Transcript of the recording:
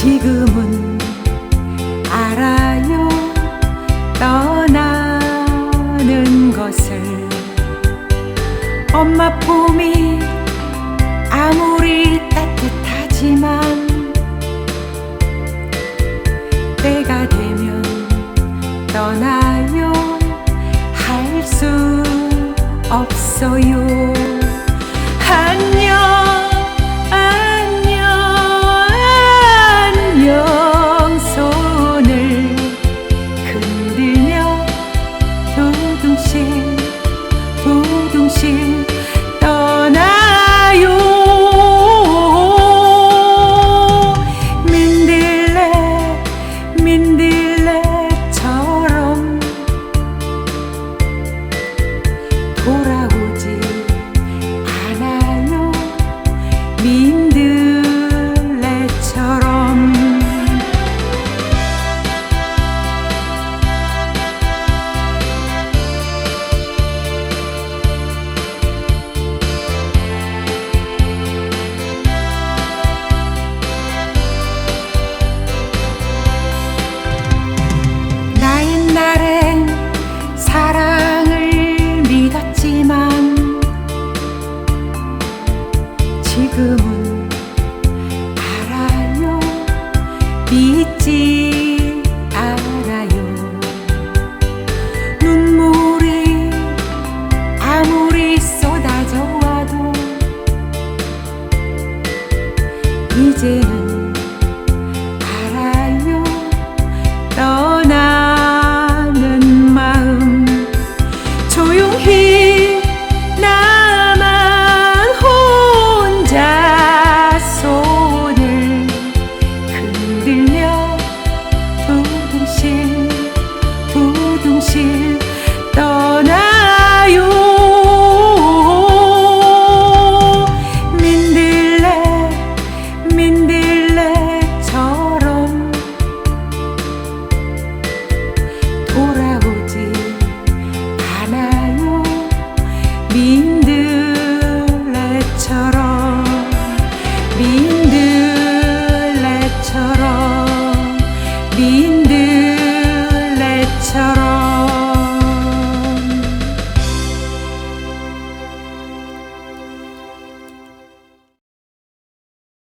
지금은 알아요. 떠나는 것을 엄마 품이 아무리 따뜻하지만 때가 되면 떠나요. 할 수 없어요. 지금은 알아요 믿지 부둥실 부둥실 떠나요. 민들레 민들레처럼 돌아오지 않아요. 민들레처럼 민들레처럼 민